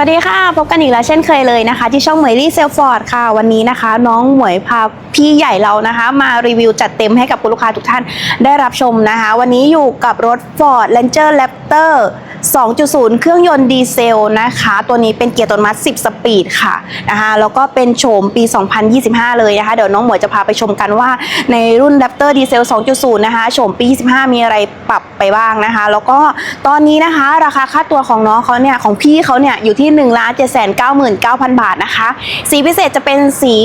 สวัสดีค่ะ พบกันอีกแล้วเช่นเคยเลยนะคะ ที่ช่องเหมยลี่เซลฟอร์ดค่ะ วันนี้นะคะ น้องหมวยพาพี่ใหญ่เรานะคะ มารีวิวจัดเต็มให้กับคุณลูกค้าทุกท่านได้รับชมนะคะ วันนี้อยู่กับรถ Ford Ranger Raptor 2.0 เครื่องยนต์ดีเซลนะคะ ตัวนี้เป็นเกียร์อัตนมัติ10 สปีดค่ะนะคะแล้วก็เป็นโฉมปี 2025 เลยนะคะ เดี๋ยวน้องหมวยจะพาไปชมกันว่าในรุ่น Raptor ดีเซล 2.0 นะคะโฉมปี 25 มีอะไรปรับไปบ้างนะคะ แล้วก็ตอนนี้นะคะ ราคาค่าตัวของน้องเขาเนี่ยของพี่เขาเนี่ยอยู่ที่ 1 7 9 9 9 0 0 บาทนะคะ สีพิเศษจะเป็นสี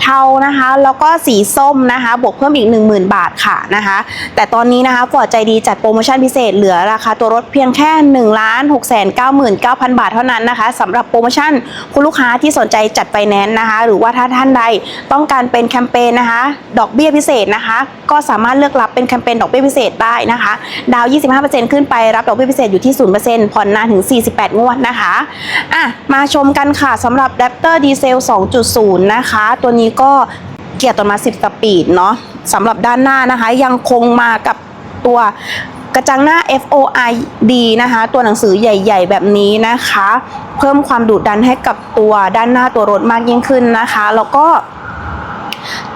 เทานะคะ แล้วก็สีส้มนะคะ บวกเพิ่มอีก 10,000 บาทค่ะนะคะ แต่ตอนนี้นะคะฟอร์ดใจดีจัดโปรโมชั่นพิเศษเหลือราคาตัวรถเพียงแค่1 6 9 9 9 0 0 บาทเท่านั้นนะคะสำหรับโปรโมชั่นคุณลูกค้าที่สนใจจัดไฟแนนซ์นะคะ หรือว่าถ้าท่านใดต้องการเป็นแคมเปญนะคะ ดอกเบี้ยพิเศษนะคะ ก็สามารถเลือกรับเป็นแคมเปญดอกเบี้ยพิเศษได้นะคะ ดาว 25%ขึ้นไปรับดอกเบี้ยพิเศษอยู่ที่ 0%ผ่อนนานถึง 48 งวดนะคะอะมาชมกันค่ะสำหรับ Raptor Diesel 2.0 นะคะ ตัวนี้ก็เกียร์ตัวมา 10 สปีดเนาะสำหรับด้านหน้านะคะ ยังคงมากับตัว ระจังหน้า FOID นะคะ ตัวหนังสือใหญ่ ๆ แบบนี้นะคะ เพิ่มความดุดันให้กับตัวด้านหน้าตัวรถมากยิ่งขึ้นนะคะ แล้วก็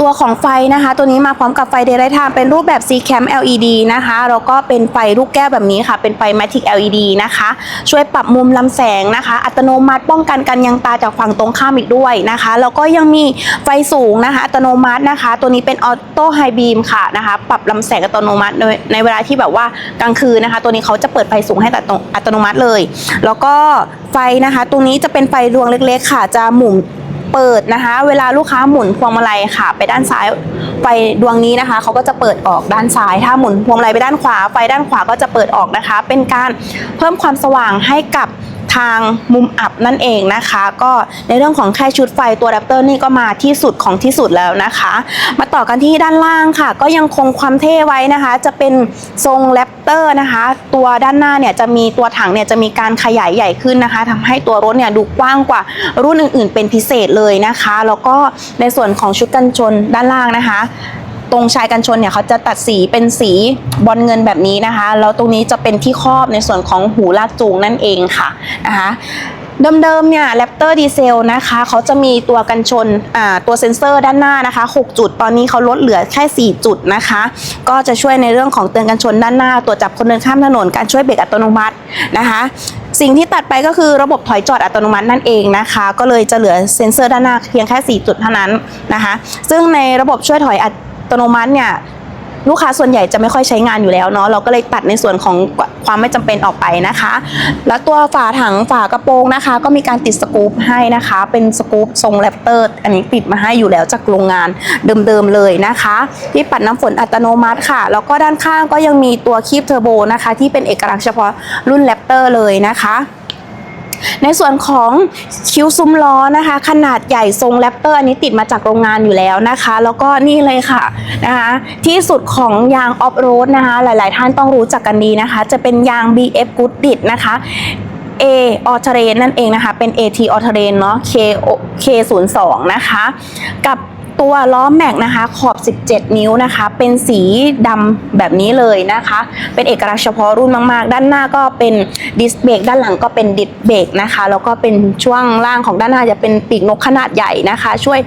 ตัวของไฟนะคะ ตัวนี้มาพร้อมกับไฟ Daylight Time เป็นรูปแบบ C Cam LED นะคะแล้วก็เป็นไฟลูกแก้วแบบนี้ค่ะ เป็นไฟ Matic LED นะคะ ช่วยปรับมุมลำแสงนะคะ อัตโนมัติป้องกันการยังตาจากฝั่งตรงข้ามอีกด้วยนะคะแล้วก็ยังมีไฟสูงนะคะ อัตโนมัตินะคะ ตัวนี้เป็นออโต้ไฮบีมค่ะนะคะปรับลำแสงอัตโนมัติในในเวลาที่แบบว่ากลางคืนนะคะ ตัวนี้เขาจะเปิดไฟสูงให้อัตโนอัตโนมัติเลย แล้วก็ไฟนะคะ ตรงนี้จะเป็นไฟดวงเล็กๆ ค่ะ จะหมุน เปิดนะคะ เวลาลูกค้าหมุนพวงมาลัยค่ะ ไปด้านซ้ายไฟดวงนี้นะคะเขาก็จะเปิดออกด้านซ้าย ถ้าหมุนพวงมาลัยไปด้านขวาไฟด้านขวาก็จะเปิดออกนะคะ เป็นการเพิ่มความสว่างให้กับ ทางมุมอับนั่นเองนะคะ ก็ในเรื่องของแค่ชุดไฟตัวแรปเตอร์นี่ก็มาที่สุดของที่สุดแล้วนะคะ มาต่อกันที่ด้านล่างค่ะ ก็ยังคงความเท่ไว้นะคะ จะเป็นทรงแรปเตอร์นะคะ ตัวด้านหน้าเนี่ยจะมีตัวถังเนี่ยจะมีการขยายใหญ่ขึ้นนะคะทำให้ตัวรถเนี่ยดูกว้างกว่ารุ่นอื่น ๆ เป็นพิเศษเลยนะคะ แล้วก็ในส่วนของชุดกันชนด้านล่างนะคะ ตรงชายกันชนเนี่ยเขาจะตัดสีเป็นสีบอลเงินแบบนี้นะคะแล้วตรงนี้จะเป็นที่ครอบในส่วนของหูลากจูงนั่นเองค่ะนะคะเดิมๆเนี่ยแรปเตอร์ดีเซลนะคะเขาจะมีตัวกันชนอ่าตัวเซ็นเซอร์ด้านหน้านะคะ 6 จุด ตอนนี้เขาลดเหลือแค่ 4 จุดนะคะ ก็จะช่วยในเรื่องของเตือนกันชนด้านหน้า ตัวจับคนเดินข้ามถนน การช่วยเบรกอัตโนมัตินะคะสิ่งที่ตัดไปก็คือระบบถอยจอดอัตโนมัตินั่นเองนะคะ ก็เลยจะเหลือเซ็นเซอร์ด้านหน้าเพียงแค่ 4 จุดเท่านั้นนะคะ ซึ่งในระบบช่วยถอยอ ตโนมัติเนี่ยลูกค้าส่วนใหญ่จะไม่ค่อยใช้งานอยู่แล้วเนาะเราก็เลยตัดในส่วนของความไม่จำเป็นออกไปนะคะ แล้วตัวฝาถังฝากระโปรงนะคะ ก็มีการติดสกู๊ปให้นะคะ เป็นสกู๊ปทรงแรปเตอร์ อันนี้ติดมาให้อยู่แล้วจากโรงงานเดิมๆเลยนะคะ ที่ปัดน้ำฝนอัตโนมัติค่ะ แล้วก็ด้านข้างก็ยังมีตัวคีบเทอร์โบนะคะ ที่เป็นเอกลักษณ์เฉพาะรุ่นแรปเตอร์เลยนะคะ ในส่วนของคิ้วซุ้มล้อนะคะ ขนาดใหญ่ทรงแรปเตอร์อันนี้ติดมาจากโรงงานอยู่แล้วนะคะ แล้วก็นี่เลยค่ะนะคะ ที่สุดของยางออฟโรดนะคะ หลาย ๆ ท่านต้องรู้จักกันดีนะคะ จะเป็นยาง BF Goodit นะคะ A ออเทเรนนั่นเองนะคะ เป็น AT ออเทเรนเนาะ K K02 นะคะ กับ ตัวล้อแม็กนะคะขอบ 17 นิ้วนะคะ เป็นสีดำแบบนี้เลยนะคะ เป็นเอกลักษณ์เฉพาะรุ่นมากๆ ด้านหน้าก็เป็นดิสเบรกด้านหลังก็เป็นดิสเบรกนะคะ แล้วก็เป็นช่วงล่างของด้านหน้าจะเป็นปีกนกขนาดใหญ่นะคะ ช่วย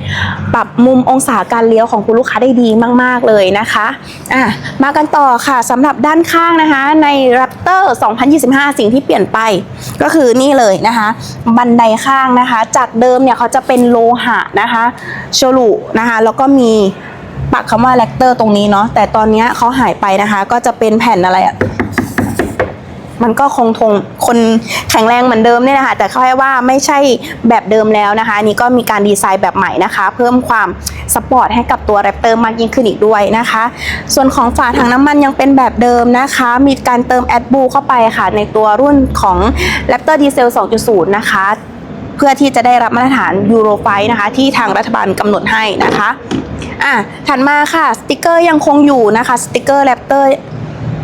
ปรับมุมองศาการเลี้ยวของคุณลูกค้าได้ดีมากๆเลยนะคะอะมากันต่อค่ะสำหรับด้านข้างนะคะ ใน Raptor 2025 สิ่งที่เปลี่ยนไป ก็คือนี่เลยนะคะ บันไดข้างนะคะ จากเดิมเนี่ยเขาจะเป็นโลหะนะคะโชลุนะคะแล้วก็มีปักคำว่าแรคเตอร์ตรงนี้เนาะแต่ตอนนี้เขาหายไปนะคะ ก็จะเป็นแผ่นอะไรอะมันก็คงทงคนแข็งแรงเหมือนเดิมเนี่ยนะคะแต่แค่ว่าไม่ใช่แบบเดิมแล้วนะคะนนี้ก็มีการดีไซน์แบบใหม่นะคะ เพิ่มความสปอร์ตให้กับตัวแรปเตอร์มากยิ่งขึ้นอีกด้วยนะคะ ส่วนของฝาถังน้ำมันยังเป็นแบบเดิมนะคะ มีการเติมแอดบูเข้าไปค่ะ ในตัวรุ่นของ Raptor Diesel 2.0 นะคะ เพื่อที่จะได้รับมาตรฐานยูโรไฟนะคะที่ทางรัฐบาลกำหนดให้นะคะอะถัดมาค่ะสติกเกอร์ยังคงอยู่นะคะสติกเกอร์แรปเตอร์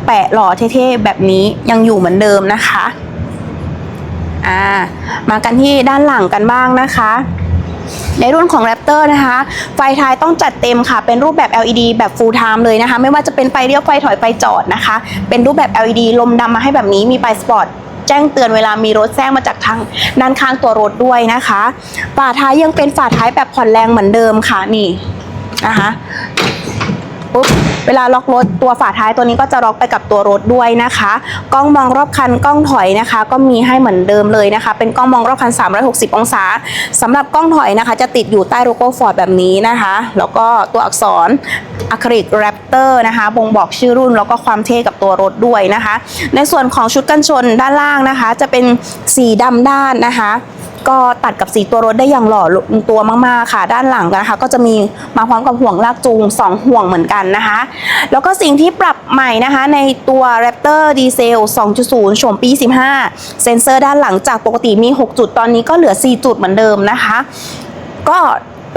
แปะหล่อเท่ๆแบบนี้ยังอยู่เหมือนเดิมนะคะอ่ามากันที่ด้านหลังกันบ้างนะคะในรุ่นของ Raptor นะคะ ไฟท้ายต้องจัดเต็มค่ะ เป็นรูปแบบ LED แบบ full time เลยนะคะ ไม่ว่าจะเป็นไฟเลี้ยวไฟถอยไฟจอดนะคะ เป็นรูปแบบ LED ลมดำมาให้แบบนี้มีไฟสปอร์ต แจ้งเตือนเวลามีรถแซงมาจากทางด้านข้างตัวรถด้วยนะคะฝาท้ายยังเป็นฝาท้ายแบบผ่อนแรงเหมือนเดิมค่ะนี่นะคะ ปุ๊บเวลาล็อกรถตัวฝาท้ายตัวนี้ก็จะล็อกไปกับตัวรถด้วยนะคะ กล้องมองรอบคันกล้องถอยนะคะ ก็มีให้เหมือนเดิมเลยนะคะ เป็นกล้องมองรอบคัน 360 องศาสำหรับกล้องถอยนะคะ จะติดอยู่ใต้โลโก้ฟอร์ดแบบนี้นะคะ แล้วก็ตัวอักษรอะคริลิกแรปเตอร์นะคะบ่งบอกชื่อรุ่นแล้วก็ความเท่กับตัวรถด้วยนะคะ ในส่วนของชุดกันชนด้านล่างนะคะ จะเป็นสีดำด้านนะคะ ก็ตัดกับสีตัวรถได้อย่างหล่อลงตัวมากๆค่ะ ด้านหลังนะคะ ก็จะมีมาพร้อมกับห่วงลากจูง 2 ห่วงเหมือนกันนะคะ แล้วก็สิ่งที่ปรับใหม่นะคะ ในตัว Raptor Diesel 2.0โฉมปี 15 เซ็นเซอร์ด้านหลังจากปกติมี 6 จุดตอนนี้ก็เหลือ 4 จุดเหมือนเดิมนะคะ ก็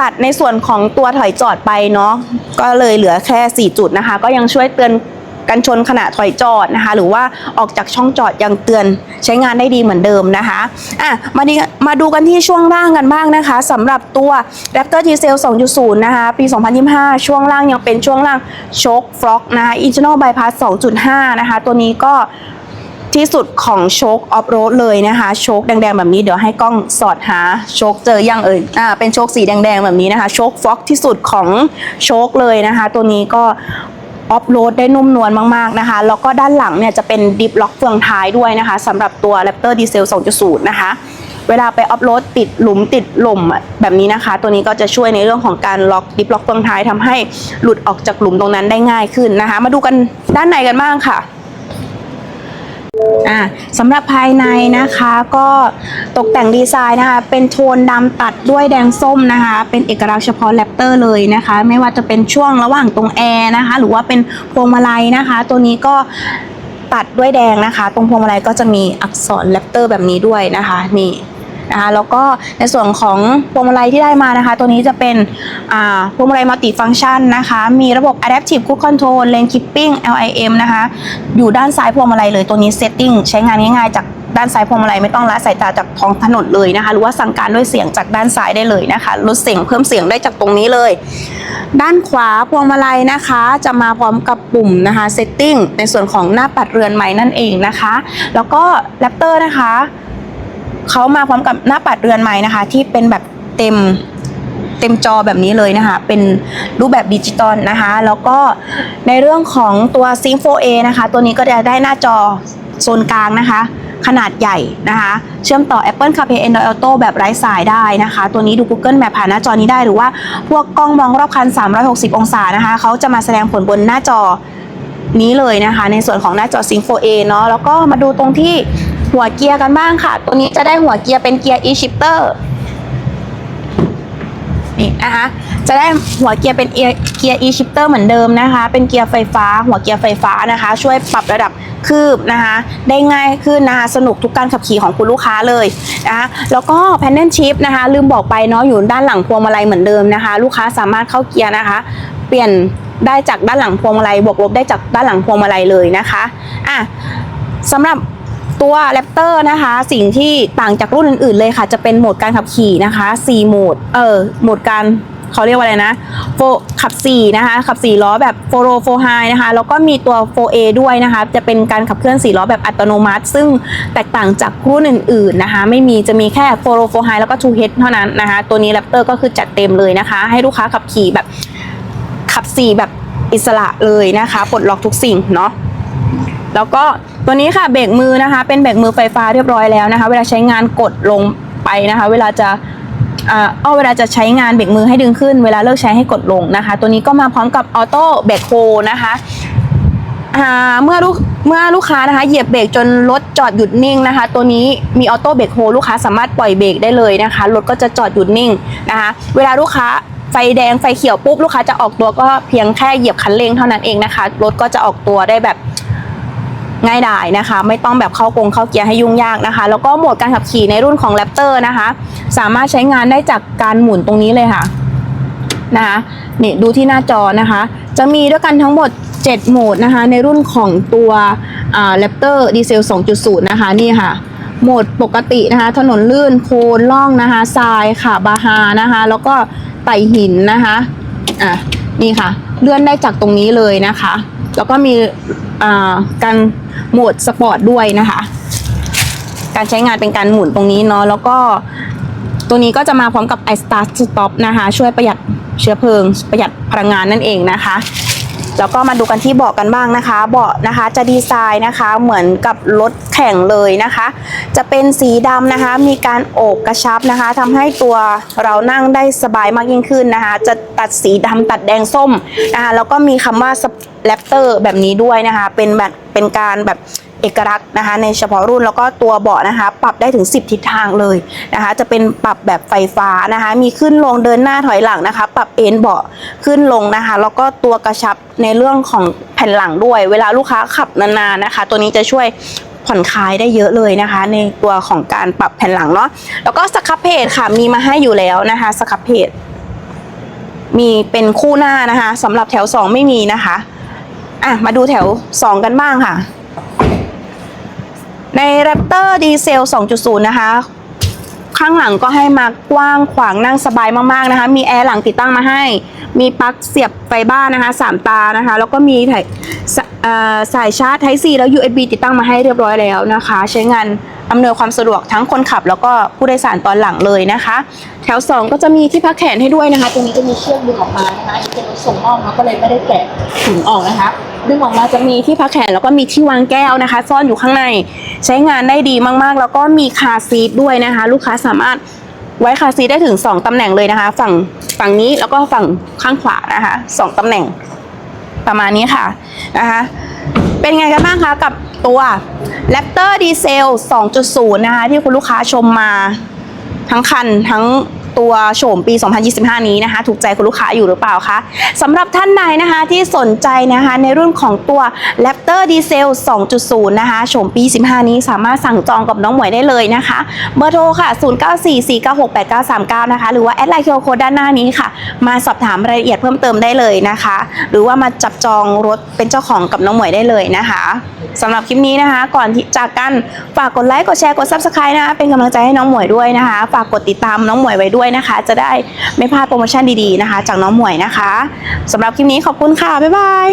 ตัดในส่วนของตัวถอยจอดไปเนาะก็เลยเหลือแค่ 4 จุดนะคะ ก็ยังช่วยเตือน กันชนขณะถอยจอดนะคะ หรือว่าออกจากช่องจอดยังเตือนใช้งานได้ดีเหมือนเดิมนะคะอะมาดีมาดูกันที่ช่วงล่างกันบ้างนะคะสำหรับตัว Raptor Diesel 2.0 นะคะ ปี 2025 ช่วงล่างยังเป็นช่วงล่างโชคฟล็อกนะคะ Internal Bypass 2.5 นะคะ ตัวนี้ก็ที่สุดของโชคออฟโรดเลยนะคะ โชคแดงๆแบบนี้เดี๋ยวให้กล้องสอดหาโชคเจอยังเอ่ยอ่าเป็นโชคสีแดงๆแบบนี้นะคะ โชคฟ็อกที่สุดของโชคเลยนะคะ ตัวนี้ก็ ออฟโรดได้นุ่มนวลมากๆนะคะ แล้วก็ด้านหลังเนี่ยจะเป็นดิฟล็อกเฟืองท้ายด้วยนะคะสำหรับตัว Raptor Diesel 2.0 นะคะ เวลาไปออฟโรดติดหลุมติดหล่มอะแบบนี้นะคะ ตัวนี้ก็จะช่วยในเรื่องของการล็อกดิฟล็อกเฟืองท้ายทำให้หลุดออกจากหลุมตรงนั้นได้ง่ายขึ้นนะคะ มาดูกันด้านในกันบ้างค่ะ อ่าสำหรับภายในนะคะก็ตกแต่งดีไซน์นะคะ เป็นโทนดำตัดด้วยแดงส้มนะคะ เป็นเอกลักษณ์เฉพาะแรปเตอร์เลยนะคะ ไม่ว่าจะเป็นช่วงระหว่างตรงแอร์นะคะ หรือว่าเป็นพวงมาลัยนะคะ ตัวนี้ก็ตัดด้วยแดงนะคะ ตรงพวงมาลัยก็จะมีอักษรแรปเตอร์แบบนี้ด้วยนะคะ นี่ นะคะแล้วก็ในส่วนของพวงมาลัยที่ได้มานะคะ ตัวนี้จะเป็นพวงมาลัยมัลติฟัง c t ชันนะคะ มีระบบ Adaptive Cruise Control Lane Keeping LIM นะคะ อยู่ด้านซ้ายพวงมาลัยเลยตัวนี้ Setting ใช้งานง่ายๆจากด้านซ้ายพวงมาลัยไม่ต้องละสายตาจากท้องถนนเลยนะคะ หรือว่าสั่งการด้วยเสียงจากด้านซ้ายได้เลยนะคะลดเสียงเพิ่มเสียงได้จากตรงนี้เลย ด้านขวาพวงมาลัยนะคะ จะมาพร้อมกับปุ่มนะคะ Setting ในส่วนของหน้าปัดเรือนใหม่นั่นเองนะคะ แล้วก็ Raptor นะคะ เขามาพร้อมกับหน้าปัดเรือนใหม่นะคะ ที่เป็นแบบเต็มเต็มจอแบบนี้เลยนะคะ เป็นรูปแบบดิจิตอลนะคะ แล้วก็ในเรื่องของตัว Sync 4A นะคะ ตัวนี้ก็จะได้หน้าจอโซนกลางนะคะ ขนาดใหญ่นะคะ เชื่อมต่อ Apple CarPlay Android Auto แบบไร้สายได้นะคะ ตัวนี้ดู Google Map ผ่านหน้าจอนี้ได้หรือว่าพวกกล้องมองรอบคัน 360 องศานะคะ เขาจะมาแสดงผลบนหน้าจอนี้เลยนะคะ ในส่วนของหน้าจอ Sync 4A เนาะแล้วก็มาดูตรงที่ หัวเกียร์กันบ้างค่ะ ตัวนี้จะได้หัวเกียร์เป็นเกียร์ e-shifter นี่นะคะจะได้หัวเกียร์เป็นเกียร์ e-shifter เหมือนเดิมนะคะ เป็นเกียร์ไฟฟ้า หัวเกียร์ไฟฟ้านะคะ ช่วยปรับระดับคืบนะคะ ได้ง่ายขึ้นนะคะสนุกทุกการขับขี่ของคุณลูกค้าเลยนะคะแล้วก็ panel shift นะคะ ลืมบอกไปเนาะอยู่ด้านหลังพวงมาลัยเหมือนเดิมนะคะ ลูกค้าสามารถเข้าเกียร์นะคะ เปลี่ยนได้จากด้านหลังพวงมาลัยบวกลบได้จากด้านหลังพวงมาลัยเลยนะคะอะสำหรับ ตัวแรปเตอร์นะคะ สิ่งที่ต่างจากรุ่นอื่นๆเลยค่ะ จะเป็นโหมดการขับขี่นะคะ 4 โหมด เออ โหมดการเขาเรียกว่าอะไรนะโฟขับ 4 นะคะ ขับ 4 ล้อแบบโฟโรโฟไฮนะคะ แล้วก็มีตัว 4A ด้วยนะคะ จะเป็นการขับเคลื่อน 4 ล้อแบบอัตโนมัติ ซึ่งแตกต่างจากรุ่นอื่นๆนะคะ ไม่มีจะมีแค่โฟโรโฟไฮแล้วก็2 Head เท่านั้นนะคะ ตัวนี้แรปเตอร์ก็คือจัดเต็มเลยนะคะ ให้ลูกค้าขับขี่แบบขับ 4 แบบอิสระเลยนะคะปลดล็อกทุกสิ่งเนาะแล้วก็ ตัวนี้ค่ะเบรกมือนะคะ เป็นเบรกมือไฟฟ้าเรียบร้อยแล้วนะคะ เวลาใช้งานกดลงไปนะคะ เวลาจะอ่าอ้อเวลาจะใช้งานเบรกมือให้ดึงขึ้น เวลาเลิกใช้ให้กดลงนะคะ ตัวนี้ก็มาพร้อมกับออโต้เบรกโฮนะคะอ่าเมื่อลูกเมื่อลูกค้านะคะเหยียบเบรกจนรถจอดหยุดนิ่งนะคะ ตัวนี้มีออโต้เบรกโฮลูกค้าสามารถปล่อยเบรกได้เลยนะคะรถก็จะจอดหยุดนิ่งนะคะ เวลาลูกค้าไฟแดงไฟเขียวปุ๊บลูกค้าจะออกตัวก็เพียงแค่เหยียบคันเร่งเท่านั้นเองนะคะรถก็จะออกตัวได้แบบ ง่ายดายนะคะ ไม่ต้องแบบเข้ากงเข้าเกียร์ให้ยุ่งยากนะคะ แล้วก็โหมดการขับขี่ในรุ่นของ Raptor นะคะ สามารถใช้งานได้จากการหมุนตรงนี้เลยค่ะนะคะนี่ดูที่หน้าจอนะคะ จะมีด้วยกันทั้งหมด 7 โหมดนะคะ ในรุ่นของตัวอ่า Raptor Diesel 2.0 นะคะนี่ค่ะ โหมดปกตินะคะ ถนนลื่นโคลนล่องนะคะทรายค่ะบาฮานะคะ แล้วก็ไต่หินนะคะอะนี่ค่ะ เลื่อนได้จากตรงนี้เลยนะคะ แล้วก็มี การโหมดสปอร์ตด้วยนะคะ การใช้งานเป็นการหมุนตรงนี้เนาะแล้วก็ตัวนี้ก็จะมาพร้อมกับ i start stop นะคะ ช่วยประหยัดเชื้อเพลิง ประหยัดพลังงานนั่นเองนะคะ แล้วก็มาดูกันที่เบาะกันบ้างนะคะ เบาะนะคะจะดีไซน์นะคะเหมือนกับรถแข่งเลยนะคะ จะเป็นสีดำนะคะ มีการโอบกระชับนะคะทำให้ตัวเรานั่งได้สบายมากยิ่งขึ้นนะคะ จะตัดสีดำตัดแดงส้มนะคะแล้วก็มีคำว่าแรปเตอร์แบบนี้ด้วยนะคะ เป็นแบบเป็นการแบบ เอกลักษณ์นะคะในเฉพาะรุ่นแล้วก็ตัวเบาะนะคะปรับได้ถึง 10 ทิศทางเลยนะคะจะเป็นปรับแบบไฟฟ้านะคะมีขึ้นลงเดินหน้าถอยหลังนะคะ ปรับเอนเบาะขึ้นลงนะคะ แล้วก็ตัวกระชับในเรื่องของแผ่นหลังด้วย เวลาลูกค้าขับนานๆนะคะ ตัวนี้จะช่วยผ่อนคลายได้เยอะเลยนะคะ ในตัวของการปรับแผ่นหลังเนาะแล้วก็สครับเพจค่ะมีมาให้อยู่แล้วนะคะสครับเพจมีเป็นคู่หน้านะคะสำหรับแถว 2 ไม่มีนะคะอะมาดูแถว 2 กันบ้างค่ะ ใน Raptor d ีเซล 2.0 นะคะ ข้างหลังก็ให้มากว้างขวางนั่งสบายมากๆนะคะ มีแอร์หลังติดตั้งมาให้ มีปลั๊กเสียบไฟบ้านนะคะ 3 ตานะคะ แล้วก็มีสเอ่อสายชาร์จ Type C แล้ว USB ติดตั้งมาให้เรียบร้อยแล้วนะคะ ใช้งาน อำนวยความสะดวกทั้งคนขับ แล้วก็ผู้โดยสารตอนหลังเลยนะคะ แถว 2 ก็จะมีที่พักแขนให้ด้วยนะคะ ตรงนี้จะมีเชือกดึงออกมานะคะอันนี้เป็นรถส่งมอบเนาะก็เลยไม่ได้แกะถุงออกนะคะดึงออกมาจะมีที่พักแขนแล้วก็มีที่วางแก้วนะคะ ซ่อนอยู่ข้างใน ใช้งานได้ดีมากๆ แล้วก็มีคาซีทด้วยนะคะ ลูกค้าสามารถไว้คาซีทได้ถึง 2 ตำแหน่งเลยนะคะ ฝั่งฝั่งนี้แล้วก็ฝั่งข้างขวานะคะสองตำแหน่ง ประมาณนี้ค่ะนะคะเป็นไงกันบ้างคะกับตัว l a p t o r Diesel 2.0 นะคะที่คุณลูกค้าชมมาทั้งคันทั้ง ตัวโฉมปี 2025 นี้นะคะ ถูกใจคุณลูกค้าอยู่หรือเปล่าคะสำหรับท่านใดนะคะที่สนใจนะคะในรุ่นของตัว Raptor Diesel 2.0 นะคะโฉมปี 15 นี้สามารถสั่งจองกับน้องหมวยได้เลยนะคะเบอร์โทรค่ะ 0944968939 นะคะ หรือว่าแอดไลน์เคอร์โคดด้านหน้านี้ค่ะ มาสอบถามรายละเอียดเพิ่มเติมได้เลยนะคะ หรือว่ามาจับจองรถเป็นเจ้าของกับน้องหมวยได้เลยนะคะสำหรับคลิปนี้นะคะ ก่อนที่จากกันฝากกดไลค์กดแชร์กด Subscribe นะคะเป็นกำลังใจให้น้องหมวยด้วยนะคะ ฝากกดติดตามน้องหมวยไว้ด้วยด้วยนะคะ จะได้ไม่พลาดโปรโมชั่นดีๆนะคะ จากน้องหมวยนะคะสำหรับคลิปนี้ขอบคุณค่ะ บ๊ายบาย